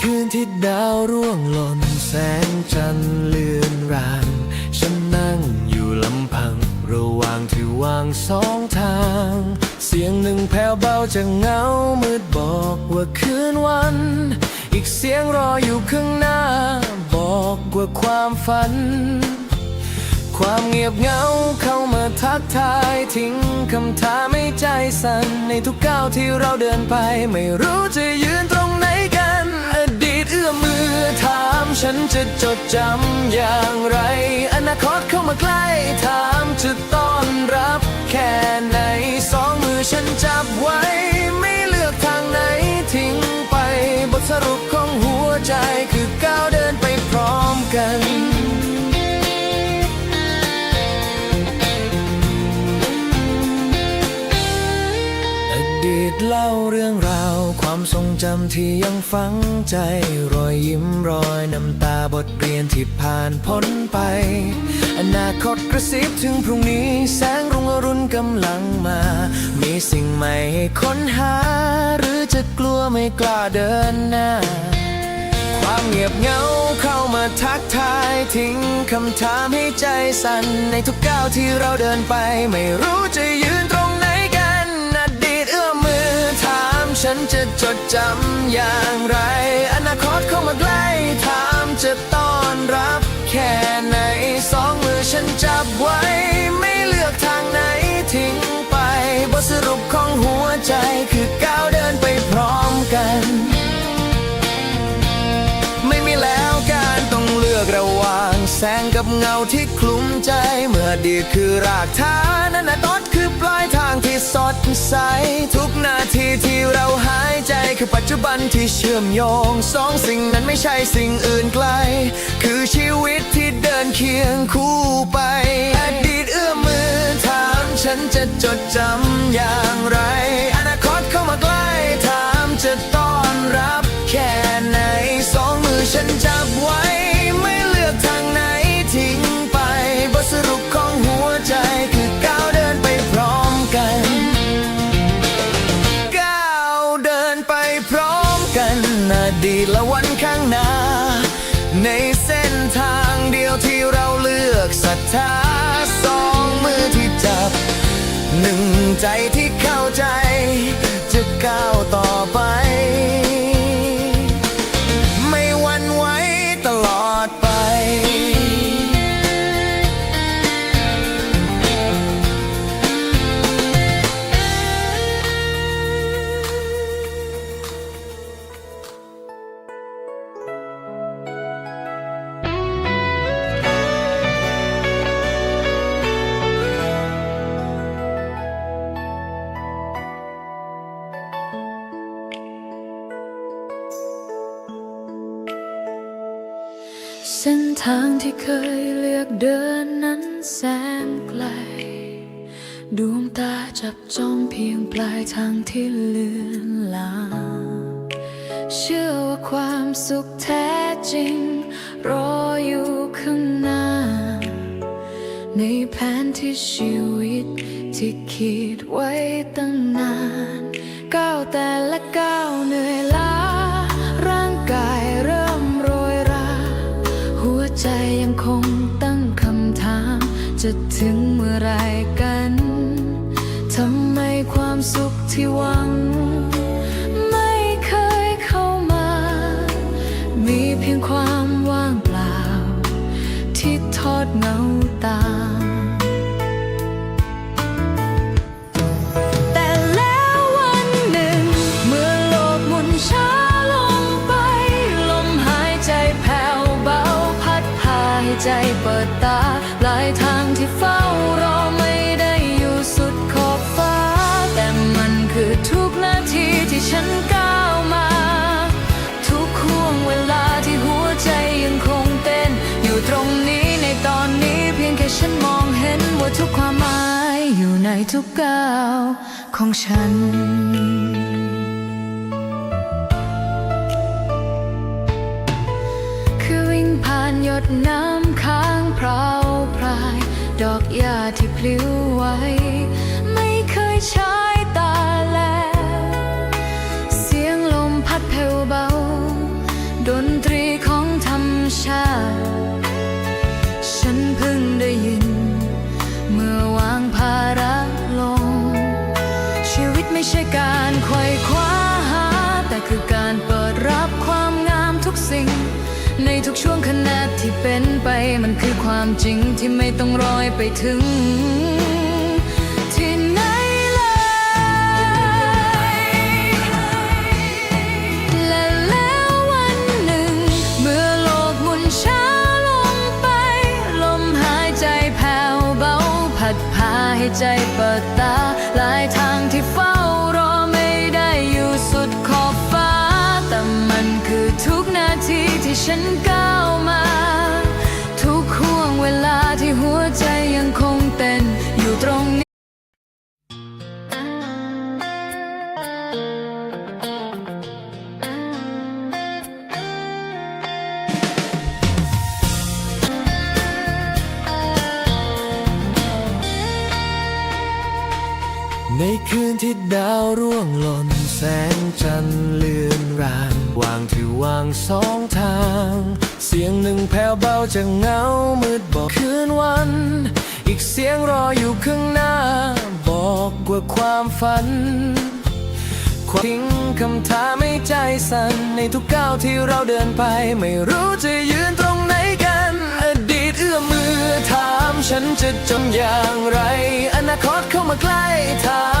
คืนที่ดาวร่วงหล่นแสงจันทร์เลือนรางฉันนั่งอยู่ลำพัง ระหว่างที่วางสองทาง เสียงหนึ่งแผ่วเบาจากเงามืดบอกว่าคืนวัน อีกเสียงรออยู่ข้างหน้า บอกว่าความฝัน ความเงียบเงาเข้ามาทักทายทิ้งคำถามให้ใจสั่นในทุกก้าวที่เราเดินไป ไม่รู้จะยืนต คือถามฉันจะจดจำอย่างไร อนาคตเข้ามาใกล้ถามจะต้อนรับแค่ไหนสองมือฉันจับไว้ ไม่เลือกทางไหนทิ้งไปบทสรุปของหัวใจ ทรงจำที่ยังฝังใจ รอยยิ้มรอยน้ำตาบทเรียนที่ผ่านพ้นไป อนาคตกระซิบถึงพรุ่งนี้แสงรุ่งอรุณกำลังมา มีสิ่งใหม่ให้ค้นหา หรือจะกลัวไม่กล้าเดินหน้า ความเงียบเงาเข้ามาทักทายทิ้งคำถามให้ใจสั่นในทุกก้าวที่เราเดินไปไม่รู้จะย จะจดจำอย่างไร อนาคตเข้ามาใกล้ถามจะต้อนรับ แค่ไหนสองมือฉันจับไว้ อดีตคือรากฐานอนาคตคือปลายทางที่สดใส ทุกนาทีที่เราหายใจคือปัจจุบันที่เชื่อมโยงสองสิ่งนั้นไม่ใช่สิ่งอื่นไกล คือชีวิตที่เดินเคียงคู่ไป อดีตเอื้อมมือถามฉันจะจดจำอย่างไร ข้างหน้า ในเส้นทางเดียวที่เราเลือกศรัทธาสองมือที่จับ หนึ่งใจที่เข้าใจ ส้นทางที่เคยเลือกเดินนั้นแสนไกล ดวงตาจับจ้องเพียงปลายทางที่เลือนลางเชื่อว่าความสุขแท้จริง รออยู่ข้างหน้า ในแผนที่ชีวิตที่คิดไว้ตั้งนาน ก้าวแต่ละก้าวเหนื่อยล้า จะถึงเมื่อไรกัน ใจเปิดตาปลายทางที่เฝ้ารอไม่ได้อยู่สุดขอบฟ้า แต่มันคือทุกนาทีที่ฉันก้าวมา ทุกห่วงเวลาที่หัวใจยังคงเต้น อยู่ตรงนี้ในตอนนี้เพียงแค่ฉันมองเห็นว่าทุกความหมายอยู่ในทุกก้าวของฉันคือวิ่งผ่านหยดน้ ดอกหญ้าที่พลิ้วไหวไม่เคยใช้ตาแล เสียงลมพัดแผ่วเบา ดนตรีของธรรมชาติ ฉันเพิ่งได้ยิน เมื่อวางภาระลง ชีวิตไม่ใช่การไขว่คว้าหา แต่คือการเปิดรับความงามทุกสิ่ง ทุกช่วงขณะที่เป็นไป มันคือความจริงที่ไม่ต้องรอยไปถึงที่ไหนเลย คืนที่ดาวร่วงหล่นแสงจันทร์เลือนรางวางถือวางสองทาง เสียงหนึ่งแผ่วเบาจากเงามืดบอกคืนวัน อีกเสียงรออยู่ข้างหน้า บอกว่าความฝันความทิ้งคำถามให้ใจสั่นในทุกก้าวที่เราเดินไป ไม่รู้จะยืนตรงไหนกัน อดีตเอื้อมมือถามฉันจะจนอย่างไร อนาคตเข้ามาใกล้ถาม